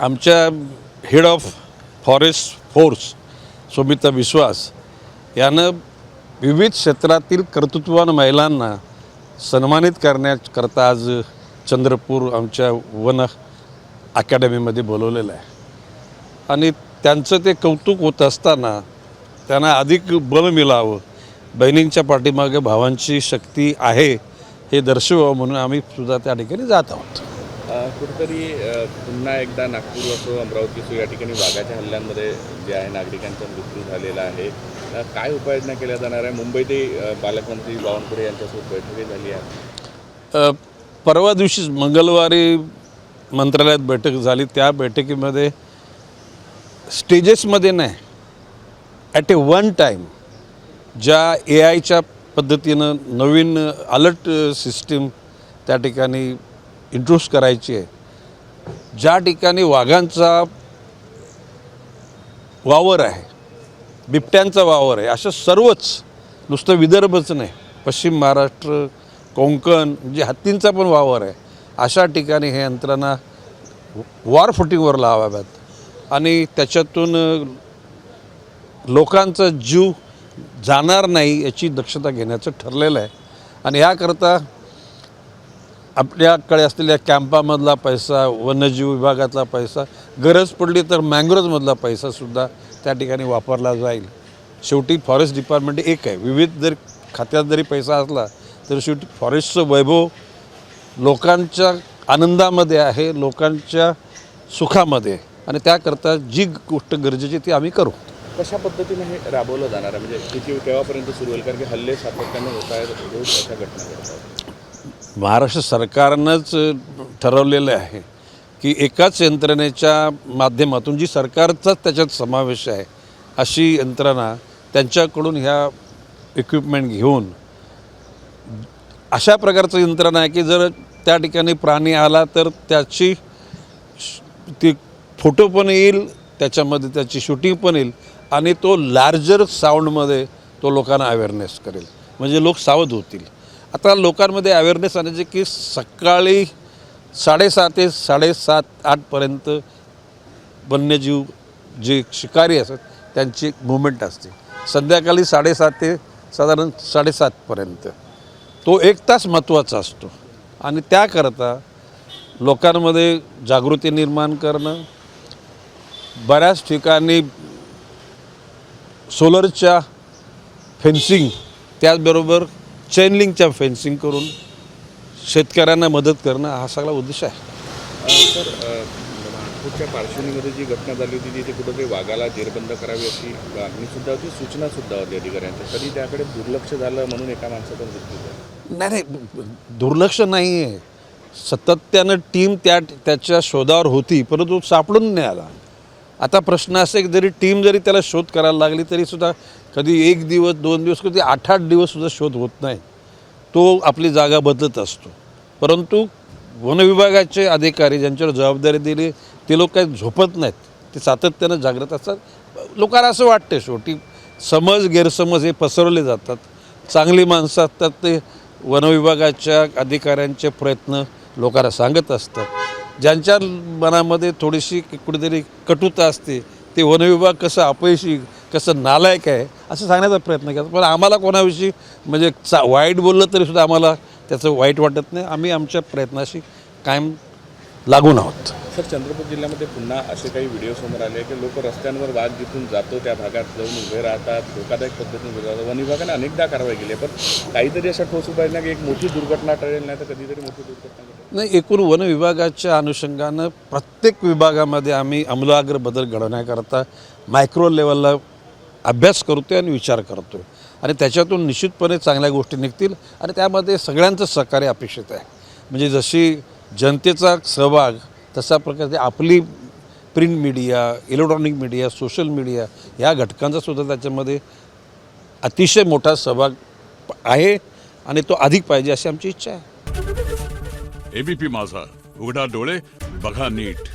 आमच्या head of forest force Sumita Vishwas यानं विविध क्षेत्रातील कर्तृत्ववान महिलांना सन्मानित करण्याकरता आज चंद्रपूर आमच्या वन अकॅडमीमध्ये बोलवलेलं आहे. आणि त्यांचं ते कौतुक होत असताना त्यांना अधिक बळ मिळावं बहिणींच्या पाठीमागे भावांची शक्ती आहे हे दर्शवावं म्हणून आम्ही सुद्धा त्या ठिकाणी जात आहोत. कुठेतरी पुन्हा एकदा नागपूर असो अमरावती असो या ठिकाणी वाघाच्या हल्ल्यांमध्ये जे आहे नागरिकांचा मृत्यू झालेला आहे. काय उपाययोजना केल्या जाणार आहे? मुंबईतही पालकमंत्री बावनकुळे यांच्यासोबत बैठकही झाली आहे. परवा दिवशी मंगळवारी मंत्रालयात बैठक झाली. त्या बैठकीमध्ये स्टेजेसमध्ये नाही ॲट ए वन टाईम ज्या ए आयच्या पद्धतीनं नवीन अलर्ट सिस्टीम त्या ठिकाणी इंट्रोड्यूस करायची आहे. ज्या ठिकाणी वाघांचा वावर आहे बिबट्यांचा वावर आहे असं सर्वच नुसतं विदर्भच नाही पश्चिम महाराष्ट्र कोंकण म्हणजे हत्तींचा पण वावर आहे अशा ठिकाणी हे यंत्रणा वॉर फुटिंगवर लावाव्यात. आणि त्याच्यातून लोकांचा जीव जाणार नाही याची दक्षता घेण्याचं ठरलेलं आहे. आणि याकरता आपल्याकडे असलेल्या कॅम्पामधला पैसा वन्यजीव विभागातला पैसा गरज पडली तर मॅंग्रोजमधला पैसासुद्धा त्या ठिकाणी वापरला जाईल. शेवटी फॉरेस्ट डिपार्टमेंट एक आहे. विविध जर खात्यात जरी पैसा असला तर शेवटी फॉरेस्टचं वैभव लोकांच्या आनंदामध्ये आहे लोकांच्या सुखामध्ये. आणि त्याकरता जी गोष्ट गरजेची ती आम्ही करू. कशा पद्धतीने हे राबवलं जाणार आहे? म्हणजे किती केव्हापर्यंत सुरू होईल? कारण की हल्ले सातत्याने होत आहेत घटना महाराष्ट्र सरकारनंच ठरवलेलं आहे की एकाच यंत्रणेच्या माध्यमातून जी सरकारचाच त्याच्यात समावेश आहे अशी यंत्रणा त्यांच्याकडून ह्या इक्विपमेंट घेऊन अशा प्रकारचं यंत्रणा आहे की जर त्या ठिकाणी प्राणी आला तर त्याची ती फोटो पण येईल त्याच्यामध्ये त्याची शूटिंग पण येईल आणि तो लार्जर साऊंडमध्ये तो लोकांना अवेअरनेस करेल. म्हणजे लोक सावध होतील. आता लोकांमध्ये अवेअरनेस आणायचे की सकाळी साडेसहा ते साडेसात आठपर्यंत वन्यजीव जे शिकारी असतात त्यांची मुवमेंट असते. संध्याकाळी साडेसात ते साधारण साडेसातपर्यंत तो एक तास महत्त्वाचा असतो. आणि त्याकरता लोकांमध्ये जागृती निर्माण करणं बऱ्याच ठिकाणी सोलरच्या फेन्सिंग त्याचबरोबर चेनलिंगच्या फेन्सिंग करून शेतकऱ्यांना मदत करणं हा सगळा उद्देश आहे. सर नागपूरच्या पार्श्वभूमीमध्ये जी घटना झाली होती तिथे कुठेतरी वाघाला जेरबंद करावी अशी मागणी सुद्धा होती सूचना सुद्धा होती अधिकाऱ्यांच्या तरी त्याकडे दुर्लक्ष झालं म्हणून एका माणसाचा मृत्यू झाला नाही नाही दुर्लक्ष नाही आहे सातत्यानं टीम त्या त्याच्या शोधावर होती परंतु सापडून नाही आला. आता प्रश्न असा एक की जरी टीम जरी त्याला शोध करायला लागली तरीसुद्धा कधी एक दिवस दोन दिवस कधी आठ आठ दिवससुद्धा शोध होत नाही. तो आपली जागा बदलत असतो. परंतु वनविभागाचे अधिकारी ज्यांच्यावर जबाबदारी दिली ते लोक काही झोपत नाहीत. ते सातत्यानं जागृत असतात. लोकांना असं वाटतं शेवटी समज गैरसमज हे पसरवले जातात. चांगली माणसं असतात ते. वनविभागाच्या अधिकाऱ्यांचे प्रयत्न लोकांना सांगत असतात. ज्यांच्या मनामध्ये थोडीशी कुठेतरी कटुता असते ते वनविभाग कसं अपयशी कसं नालायक आहे असं सांगण्याचा प्रयत्न करतात. पण आम्हाला कोणाविषयी म्हणजे चा वाईट बोललं तरीसुद्धा आम्हाला त्याचं वाईट वाटत नाही. आम्ही आमच्या प्रयत्नाशी कायम लागून आहोत. सर चंद्रपूर जिल्ह्यामध्ये पुन्हा असे काही व्हिडिओ समोर आले की लोक रस्त्यांवर वाघ जिथून जातो त्या भागात जाऊन उभे राहतात धोकादायक पद्धतीने उभे राहतात. वन विभागाने अनेकदा कारवाई केली आहे पण काहीतरी अशा ठोस उपाययोजना की एक मोठी दुर्घटना टळेल नाही तर कधीतरी मोठी दुर्घटना नाही एकूण वन विभागाच्या अनुषंगानं प्रत्येक विभागामध्ये आम्ही आमूलाग्र बदल घडवण्याकरता मायक्रो लेवलला अभ्यास करतो आणि विचार करतो आणि त्याच्यातून निश्चितपणे चांगल्या गोष्टी निघतील आणि त्यामध्ये सगळ्यांचं सहकार्य अपेक्षित आहे. म्हणजे जशी जनतेचा सहभाग तशा प्रकारे आपली print media electronic media social media ह्या घटकांचा सुद्धा त्याच्यामध्ये अतिशय मोठा सहभाग आहे आणि तो अधिक पाहिजे अशी आमची इच्छा आहे. एबीपी माझा उघडा डोळे बघा नीट.